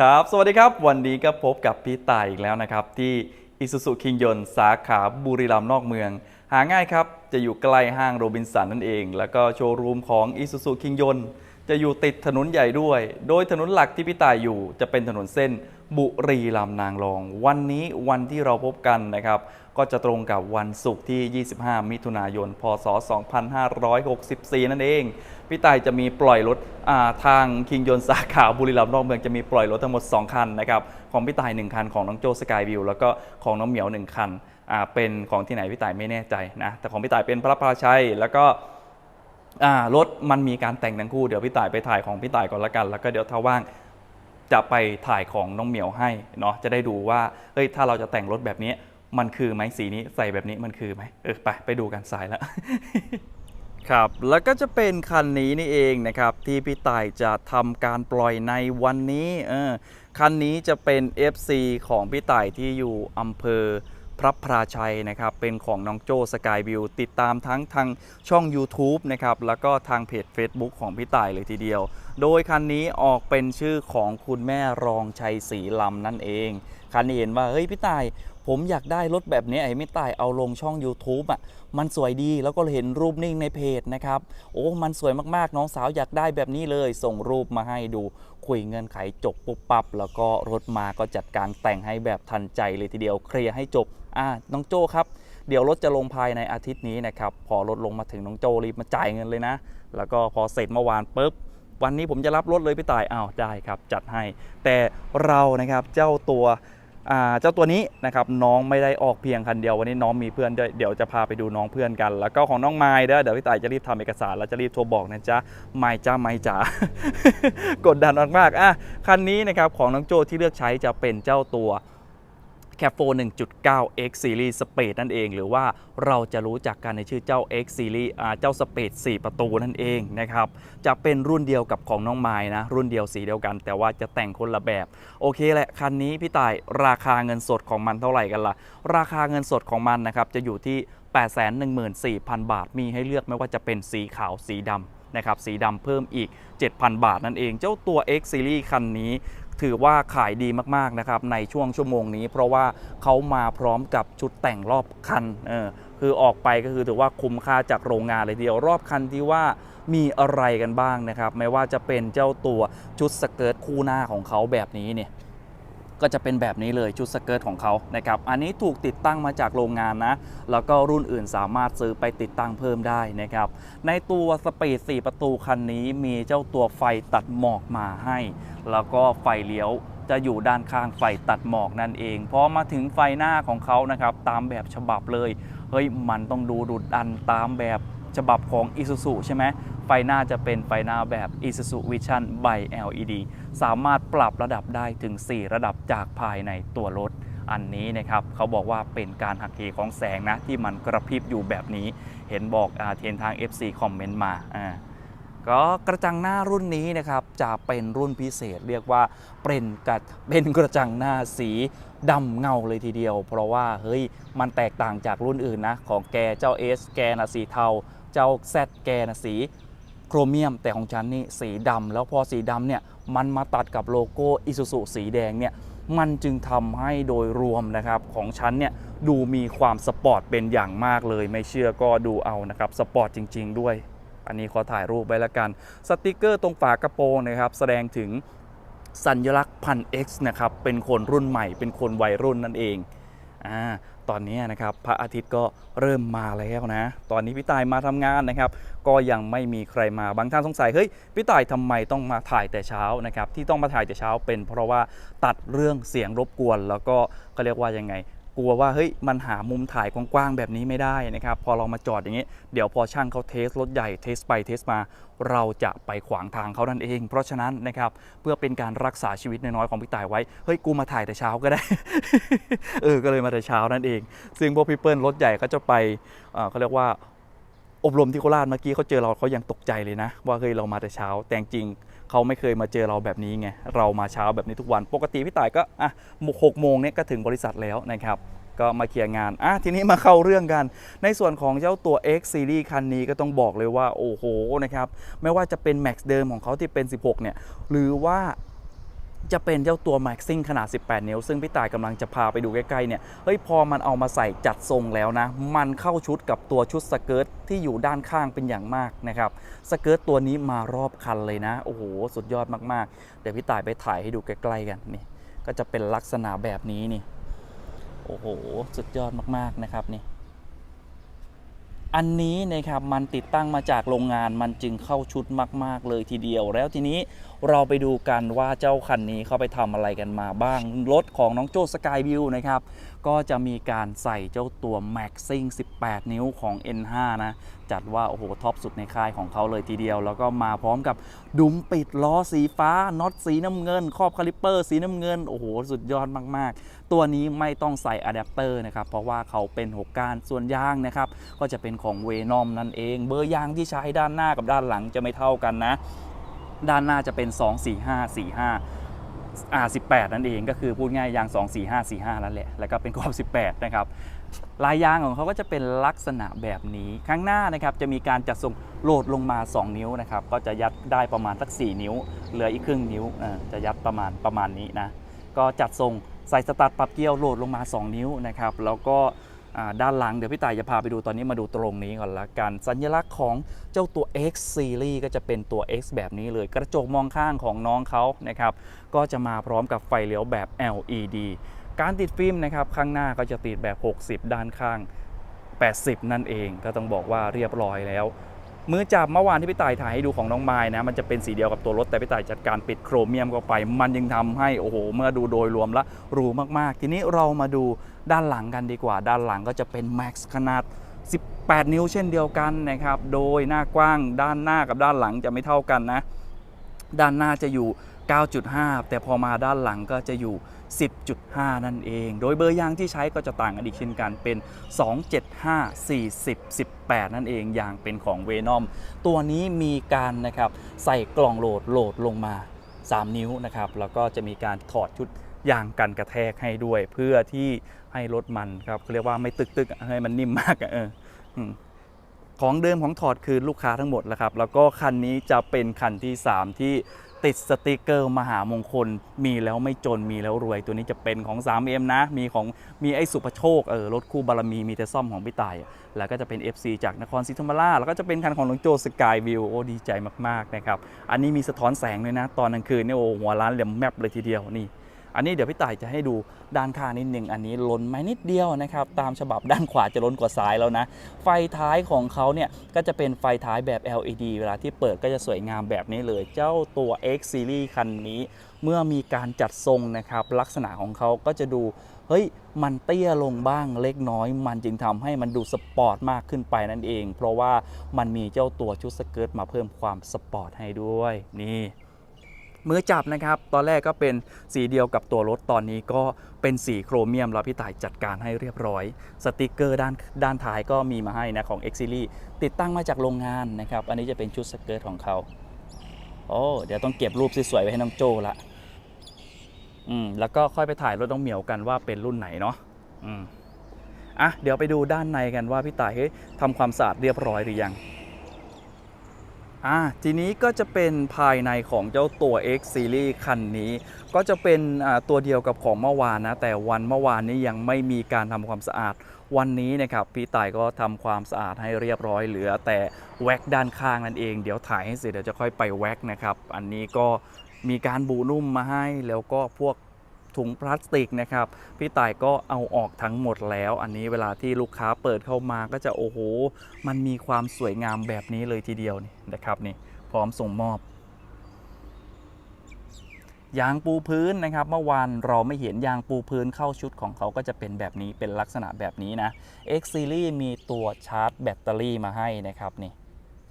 ครับ สวัสดีครับ วันนี้ก็พบกับพี่ต่ายอีกแล้วนะครับ ที่อิสุสุคิงยนสาขาบุรีรัมย์นอกเมือง หาง่ายครับ จะอยู่ใกล้ห้างโรบินสันนั่นเอง แล้วก็โชว์รูมของอิสุสุคิงยนจะอยู่ติดถนนใหญ่ด้วย โดยถนนหลักที่พี่ต่ายอยู่ จะเป็นถนนเส้นบุรีรัมย์นางรอง วันนี้วันที่เราพบกันนะครับ ก็จะตรงกับวันศุกร์ที่ 25 มิถุนายน พศ 2564 นั่นเอง พี่ต่ายจะมีปล่อยรถาทางคิงยนสาขาบุรีรัมย์นอกเมืองจะมีปล่อยรถทั้งหมด 2 คันนะครับของพี่ต่าย 1 คันของน้องโจสกายวิวแล้วก็ของน้องเหมียว 1 คันเป็นของที่ไหนพี่ต่ายไม่แน่ใจนะแต่ของพี่ต่ายเป็นพระพลาชัยแล้วก็รถมันมีการแต่งทั้งคู่เดี๋ยวพี่ต่ายไปถ่ายของพี่ต่ายก่อนละกัน แล้วก็เดี๋ยวถ้าว่างจะไปถ่ายของน้องเหมียวให้เนาะจะได้ดูว่าเฮ้ยถ้าเราจะแต่งรถแบบนี้มันคือไหมสีนี้ใส่แบบนี้มันคือไหมเออไปไปดูกันสายแล้ว ครับ แล้วก็จะเป็นคันนี้นี่เองนะครับ ที่พี่ต่ายจะทำการปล่อยในวันนี้เออคันนี้จะเป็น FC ของพี่ต่ายที่อยู่อำเภอ พระพราชัยนะครับเป็นของน้องโจสกายวิวติดตามทั้งทางช่อง YouTube นะครับแล้วก็ทางเพจ Facebook ของพี่ต่ายเลยทีเดียว โดยคันนี้ออกเป็นชื่อของคุณแม่รองชัยศรีลำนั่นเอง คันนี้เห็นว่าเฮ้ยพี่ต่ายผมอยากได้รถแบบนี้ไอ้ไม่ตายเอาลงช่อง YouTube อะมันสวยดีแล้วก็เห็นรูปนิ่งในเพจนะครับ โอ้ มันสวยมากๆ น้องสาวอยากได้แบบนี้เลย ส่งรูปมาให้ดู คุยเงินไขจบปุ๊บปับแล้วก็รถมาก็จัดการแต่งให้แบบทันใจเลยทีเดียวเคลียร์ให้จบอ่าน้องโจครับเดี๋ยวรถจะลงภายในอาทิตย์นี้นะครับพอรถลงมาถึงน้องโจรีบมาจ่ายเงินเลยนะ แล้วก็พอเสร็จเมื่อวานปุ๊บวันนี้ผมจะรับรถเลยพี่ต่ายอ้าวได้ครับจัดให้ แต่เรานะครับเจ้าตัว เจ้าตัวนี้นะครับน้องไม่ได้ออกเพียงคันเดียววันนี้น้องมีเพื่อนด้วยเดี๋ยวจะพาไปดูน้องเพื่อนกัน แล้วก็ของน้องไม้เด้อเดี๋ยวพี่ต่ายจะรีบทำเอกสารแล้วจะรีบโทรบอกนะจ๊ะไม้จ้าไม้จ๋ากดดันมากๆอะคันนี้นะครับของน้องโจที่เลือกใช้จะเป็นเจ้าตัว แคปโฟ1.9 X Series Space นั่นเอง หรือว่าเราจะรู้จักกันในชื่อเจ้า X Series เจ้า Space 4 ประตูนั่นเองนะครับ จะเป็นรุ่นเดียวกับของน้องไม้นะ รุ่นเดียวสีเดียวกัน แต่ว่าจะแต่งคนละแบบ โอเคแหละ คันนี้พี่ต่ายราคาเงินสดของมันเท่าไหร่กันล่ะ ราคาเงินสดของมันนะครับ จะอยู่ที่ 814,000 บาท มีให้เลือกไม่ว่าจะเป็นสีขาวสีดำนะครับสีดำเพิ่มอีก 7,000 บาทนั่นเอง เจ้าตัว X Series คันนี้ ถือว่าขายดีมากๆนะครับในช่วงชั่วโมงนี้ เพราะว่าเขามาพร้อมกับชุดแต่งรอบคันเออคือออกไปก็คือถือว่าคุ้มค่าจากโรงงานเลยเดียวรอบคันที่ว่ามีอะไรกันบ้างนะครับ ไม่ว่าจะเป็นเจ้าตัวชุดสเกิร์ตคู่หน้าของเขาแบบนี้เนี่ย ก็จะเป็นแบบนี้เลยชุดสเกิร์ตของเขานะครับอันนี้ถูกติดตั้งมาจากโรงงานนะ แล้วก็รุ่นอื่นสามารถซื้อไปติดตั้งเพิ่มได้นะครับในตัวสปีด4ประตูคันนี้มีเจ้าตัวไฟตัดหมอกมาให้ แล้วก็ไฟเลี้ยวจะอยู่ด้านข้างไฟตัดหมอกนั่นเองพอมาถึงไฟหน้าของเขานะครับตามแบบฉบับเลยเฮ้ยมันต้องดูดุดันตามแบบฉบับของ Isuzu ใช่ไหม ไฟหน้าจะเป็นไฟหน้าแบบ Isuzu Vision by LED สามารถปรับระดับได้ถึง 4 ระดับจากภายในตัวรถอันนี้นะครับเขาบอกว่าเป็นการหักเหของแสงนะที่มันกระพริบอยู่แบบนี้ เห็นบอกอาเทนทาง FC คอมเมนต์มาอ่าก็กระจังหน้ารุ่นนี้นะครับจะเป็นรุ่นพิเศษเรียกว่าเป็นกระเป็นกระจังหน้าสีดำเงาเลยทีเดียว เพราะว่าเฮ้ยมันแตกต่างจากรุ่นอื่นนะของแกเจ้า S แกนะสีเทา เจ้า Z แกนะสี รเมียม แต่ของฉันนี่สีดำแล้วพอสีดำเนี่ยมันมาตัดกับโลโก้อิซูซุสีแดงเนี่ยมันจึงทำให้โดยรวมนะครับของฉันเนี่ยดูมีความสปอร์ตเป็นอย่างมากเลย ไม่เชื่อก็ดูเอานะครับสปอร์ตจริง ๆ ด้วย อันนี้ขอถ่ายรูปไว้แล้วกัน สติกเกอร์ตรงฝากระโปรงนะครับ แสดงถึงสัญลักษณ์พัน X นะครับเป็นคนรุ่นใหม่ เป็นคนวัยรุ่นนั่นเองอ่า ตอนนี้นะครับพระอาทิตย์ก็เริ่มมาแล้วนะ ตอนนี้พี่ตายมาทำงานนะครับ ก็ยังไม่มีใครมาบางท่านสงสัยเฮ้ยพี่ตายทำไมต้องมาถ่ายแต่เช้านะครับที่ต้องมาถ่ายแต่เช้าเป็นเพราะว่าตัดเรื่องเสียงรบกวน แล้วก็เขาเรียกว่ายังไง กลัวว่าเฮ้ยมันหามุมถ่ายกว้างๆแบบนี้ไม่ได้นะครับพอเรามาจอดอย่างนี้เดี๋ยวพอช่างเขาเทสรถใหญ่เทสไปเทสมา เราจะไปขวางทางเขานั่นเอง เพราะฉะนั้นนะครับเพื่อเป็นการรักษาชีวิตน้อยๆของพี่ต่ายไว้เฮ้ยกูมาถ่ายแต่เช้าก็ได้เออก็เลยมาแต่เช้านั่นเอง ซึ่งพวกพี่เปิ้ลรถใหญ่เขาจะไปเเขาเรียกว่าอบรมที่โคราชเมื่อกี้เขาเจอเราเขายังตกใจเลยนะ ว่าเฮ้ยเรามาแต่เช้าแต่จริง เขาไม่เคยมาเจอเราแบบนี้ไงเรามาเช้าแบบนี้ทุกวัน ปกติพี่ต่ายก็อะหกโมงเนี่ยก็ถึงบริษัทแล้วนะครับก็มาเคลียร์งาน อะ ทีนี้มาเข้าเรื่องกัน ในส่วนของเจ้าตัว X Series คันนี้ก็ต้องบอกเลยว่า โอ้โห นะครับ ไม่ว่าจะเป็น Max เดิมของเขาที่เป็น 16 เนี่ย หรือว่า จะเป็นเจ้าตัว Maxing ขนาด 18 นิ้ว ซึ่งพี่ต่ายกำลังจะพาไปดูใกล้ๆเนี่ย เฮ้ย พอมันเอามาใส่จัดทรงแล้วนะ มันเข้าชุดกับตัวชุดสเกิร์ตที่อยู่ด้านข้างเป็นอย่างมากนะครับ สเกิร์ตตัวนี้มารอบคันเลยนะ โอ้โห สุดยอดมากๆ เดี๋ยวพี่ต่ายไปถ่ายให้ดูใกล้ๆกันนี่ ก็จะเป็นลักษณะแบบนี้นี่ โอ้โห สุดยอดมากๆนะครับนี่อันนี้นะครับมันติดตั้งมาจากโรงงานมันจึงเข้าชุดมาก ๆ เลยทีเดียว แล้วทีนี้ เราไปดูกันว่าเจ้าคันนี้เขาไปทำอะไรกันมาบ้าง รถของน้องโจ้สกายวิวนะครับ ก็จะมีการใส่เจ้าตัว Maxing 18 นิ้วของ N5 นะ จัดว่า โอ้โห ท็อปสุดในค่ายของเขาเลยทีเดียว แล้วก็มาพร้อมกับดุมปิดล้อสีฟ้าน็อตสีน้ำเงิน ครอบคาลิปเปอร์สีน้ำเงิน โอ้โห สุดยอดมาก ๆ ตัวนี้ไม่ต้องใส่อะแดปเตอร์นะครับ เพราะว่าเขาเป็นหกกานส่วนยางนะครับ ก็จะเป็นของเวนอมนั่นเอง เบอร์ยางที่ใช้ด้านหน้ากับด้านหลังจะไม่เท่ากันนะ ด้านหน้าจะเป็น 2 4 5 4 5อ่า18 นั่นเองก็คือพูดง่ายยาง 2 4 5 4 5นั่นแหละ แล้วก็เป็นกรอบ 18 นะครับ ลายยางของเขาก็จะเป็นลักษณะแบบนี้ ข้างหน้านะครับจะมีการจัดทรงโหลดลงมา 2 นิ้วนะครับ ก็จะยัดได้ประมาณสัก 4 นิ้ว เหลืออีกครึ่งนิ้ว จะยัดประมาณประมาณนี้นะ ก็จัดทรงใส่สตาร์ทปรับเกียร์โหลดลงมา 2 นิ้วนะครับ แล้วก็ ด้านหลังเดี๋ยวพี่ต่ายจะพาไปดูตอนนี้มาดูตรงนี้ก่อนละกัน สัญลักษณ์ของเจ้าตัว X Series ก็จะเป็นตัว X แบบนี้เลย กระจกมองข้างของน้องเขานะครับก็จะมาพร้อมกับไฟเลี้ยวแบบ LED การติดฟิล์มนะครับข้างหน้าก็จะติดแบบ 60 ด้านข้าง 80 นั่นเอง ก็ต้องบอกว่าเรียบร้อยแล้ว มือจับเมื่อวานที่พี่ต่ายถ่ายให้ดูของน้องไม้นะมันจะเป็นสีเดียวกับตัวรถแต่พี่ต่ายจัดการปิดโครเมียมเข้าไป มันยังทำให้โอ้โหเมื่อดูโดยรวมแล้วหรูมากๆ ทีนี้เรามาดูด้านหลังกันดีกว่า ด้านหลังก็จะเป็น Max ขนาด 18 นิ้วเช่นเดียวกันนะครับโดยหน้ากว้างด้านหน้ากับด้านหลังจะไม่เท่ากันนะ ด้านหน้าจะอยู่ 9.5 แต่พอมาด้านหลังก็จะอยู่ 10.5 นั่นเอง โดยเบอร์ยางที่ใช้ก็จะต่างกันอีกเช่นกันเป็น 275 40 18 นั่นเองอย่างเป็นของเวนอมตัวนี้มีการนะครับใส่กล่องโหลดโหลดลงมา 3 นิ้วนะครับแล้วก็จะมีการถอดชุดยางกันกระแทกให้ด้วย เพื่อที่ให้รถมันครับเขาเรียกว่าไม่ตึกๆอะให้มันนิ่มมากเออของเดิมของถอดคืนลูกค้าทั้งหมดแล้วครับแล้วก็คันนี้จะเป็นคันที่ 3 ที่ ติดสติกเกอร์มหามงคล มีแล้วไม่จนมีแล้วรวย ตัวนี้จะเป็นของ 3M นะ มีของมีไอ้สุภโชคเออรถคู่บารมีมีแต่ซ่อมของพี่ตาย แล้วก็จะเป็น FC จากนครศรีธรรมราชแล้วก็จะเป็นคันของหลวงโจสกายวิวโอ้ดีใจมากๆนะครับอันนี้มีสะท้อนแสงด้วยนะ ตอนกลางคืนเนี่ยโอ้หัวร้านเหลี่ยมแมปเลยทีเดียวนี่ อันนี้เดี๋ยวพี่ต่ายจะให้ดูด้านข้างนิดนึงอันนี้ล้นไม้นิดเดียวนะครับตามฉบับด้านขวาจะล้นกว่าซ้ายแล้วนะ ไฟท้ายของเขาเนี่ยก็จะเป็นไฟท้ายแบบ LED เวลาที่เปิดก็จะสวยงามแบบนี้เลย เจ้าตัว X Series คันนี้ เมื่อมีการจัดทรงนะครับลักษณะของเขาก็จะดูเฮ้ย มันเตี้ยลงบ้างเล็กน้อย มันจึงทำให้มันดูสปอร์ตมากขึ้นไปนั่นเอง เพราะว่ามันมีเจ้าตัวชุดสเกิร์ตมาเพิ่มความสปอร์ตให้ด้วย นี่ มือจับนะครับ ตอนแรกก็เป็นสีเดียวกับตัวรถตอนนี้ก็เป็นสีโครเมียมแล้วพี่ต่ายจัดการให้เรียบร้อย สติกเกอร์ด้านด้านท้ายก็มีมาให้นะของ X Series ติดตั้งมาจากโรงงานนะครับ อันนี้จะเป็นชุดสเกิร์ตของเขาโอ้เดี๋ยวต้องเก็บรูปสวยๆไว้ให้น้องโจละอืมแล้วก็ค่อยไปถ่ายรถน้องเหมียวกันว่าเป็นรุ่นไหนเนาะอืมอะเดี๋ยวไปดูด้านในกันว่าพี่ต่ายเฮ้ยทำความสะอาดเรียบร้อยหรือยัง อ่าทีนี้ก็จะเป็นภายในของเจ้าตัว X Series คันนี้ ก็จะเป็นตัวเดียวกับของเมื่อวานนะ แต่วันเมื่อวานนี้ยังไม่มีการทำความสะอาดวันนี้นะครับพี่ต่ายก็ทำความสะอาดให้เรียบร้อยเหลือ แต่แว็กด้านข้างนั่นเองเดี๋ยวถ่ายให้เสร็จเดี๋ยวจะค่อยไปแว็กนะครับ อันนี้ก็มีการบูนุ่มมาให้แล้วก็พวก ถุงพลาสติกนะครับพี่ต่ายก็เอาออกทั้งหมดแล้ว อันนี้เวลาที่ลูกค้าเปิดเข้ามาก็จะโอ้โห มันมีความสวยงามแบบนี้เลยทีเดียวนี่นะครับนี่พร้อมส่งมอบยางปูพื้นนะครับ เมื่อวานเราไม่เห็นยางปูพื้นเข้าชุดของเขาก็จะเป็นแบบนี้เป็นลักษณะแบบนี้นะ X Series มีตัวชาร์จแบตเตอรี่มาให้นะครับนี่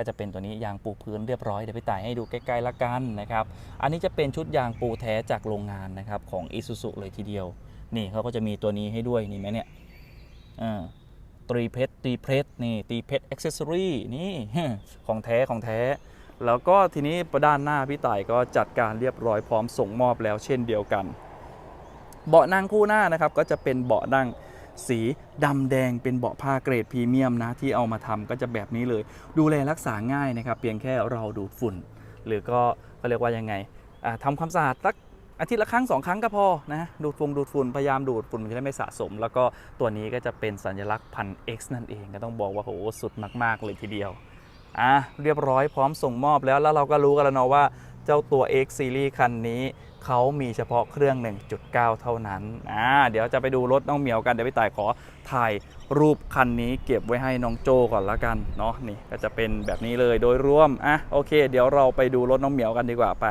ก็จะเป็นตัวนี้ยางปูพื้นเรียบร้อยเดี๋ยวไปต่ายให้ดูใกล้ๆละกันนะครับอันนี้จะเป็นชุดยางปูแท้จากโรงงานนะครับของ Isuzu เลยทีเดียว นี่เขาก็จะมีตัวนี้ให้ด้วยนี่ไหมเนี่ยอ่าตรีเพชรตรีเพชรนี่ตรีเพชรอ็อกเซสซอรี่นี่ของแท้ของแท้ แล้วก็ทีนี้ด้านหน้าพี่ต่ายก็จัดการเรียบร้อยพร้อมส่งมอบแล้วเช่นเดียวกัน เบาะนั่งคู่หน้านะครับก็จะเป็นเบาะนั่ง สีดำแดงเป็นเบาะผ้าเกรดพรีเมียมนะที่เอามาทำก็จะแบบนี้เลย ดูแลรักษาง่ายนะครับ เพียงแค่เราดูดฝุ่น หรือก็ก็เรียกว่ายังไงอ่าทำความสะอาดสักอาทิตย์ละครั้งสองครั้งก็พอนะดูดฝุ่นดูดฝุ่นพยายามดูดฝุ่นมันจะได้ไม่สะสม แล้วก็ตัวนี้ก็จะเป็นสัญลักษณ์พัน X นั่นเองก็ต้องบอกว่าโหสุดมาก ๆ เลยทีเดียวอะเรียบร้อยพร้อมส่งมอบแล้วแล้วเราก็รู้กันแล้วเนาะว่า จ้าตัว X Series คันนี้เขามีเฉพาะเครื่อง 1.9 เท่านั้นอ่าเดี๋ยวจะไปดูรถน้องเหมียวกัน เดี๋ยวพี่ต่ายขอถ่ายรูปคันนี้เก็บไว้ให้น้องโจก่อนละกันเนาะนี่ก็จะเป็นแบบนี้เลยโดยรวมอะโอเค เดี๋ยวเราไปดูรถน้องเหมียวกันดีกว่าไป